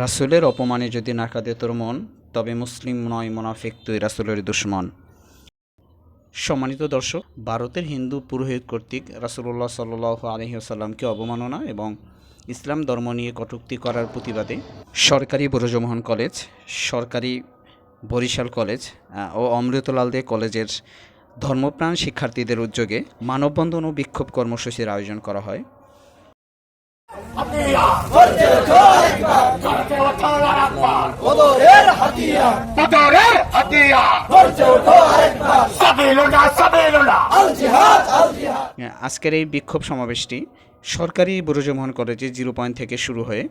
রাসূলের অপমানে যদি না কাঁদে তোর মন, তবে মুসলিম নয় মোনাফিক, তুই রাসুলের দুশ্মন। সম্মানিত দর্শক, ভারতের হিন্দু পুরোহিত কর্তৃক রাসূলুল্লাহ সাল্লাহ আলহিহাসাল্লামকে অবমাননা এবং ইসলাম ধর্ম নিয়ে কটুক্তি করার প্রতিবাদে সরকারি ব্রজমোহন কলেজ, সরকারি বরিশাল কলেজ ও অমৃতলাল দে কলেজের ধর্মপ্রাণ শিক্ষার্থীদের উদ্যোগে মানববন্ধন ও বিক্ষোভ কর্মসূচির আয়োজন করা হয়। আজকের এই বিক্ষোভ সমাবেশটি সরকারি বুরুজমোহন কলেজে জিরো পয়েন্ট থেকে শুরু হয়ে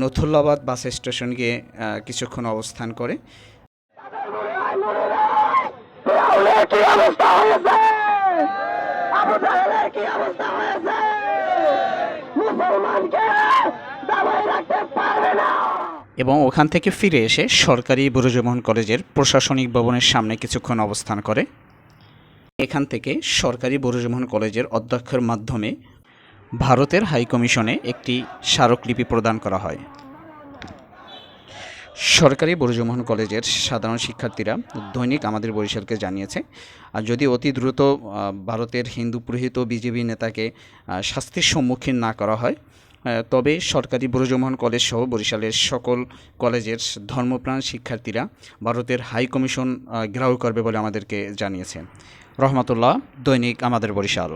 নথুল্লাবাদ বাস স্টেশন গিয়ে কিছুক্ষণ অবস্থান করে। কি অবস্থা হয়েছে? কি অবস্থা হয়েছে? এবং ওখান থেকে ফিরে এসে সরকারি বুরুজমোহন কলেজের প্রশাসনিক ভবনের সামনে কিছুক্ষণ অবস্থান করে। এখান থেকে সরকারি বুরুজমোহন কলেজের অধ্যক্ষের মাধ্যমে ভারতের হাইকমিশনে একটি স্মারকলিপি প্রদান করা হয়। সরকারি বরুজমোহন কলেজের সাধারণ শিক্ষার্থীরা দৈনিক আমাদের বরিশালকে জানিয়েছে, আর যদি অতি দ্রুত ভারতের হিন্দু পুরোহিত বিজেপি নেতাকে শাস্তির সম্মুখীন না করা হয় তবে সরকারি ব্রজমোহন কলেজ সহ বরিশালের সকল কলেজের ধর্মপ্রাণ শিক্ষার্থীরা ভারতের হাই কমিশন ঘেরাও করবে বলে আমাদেরকে জানিয়েছে। রহমতুল্লাহ, দৈনিক আমাদের বরিশাল।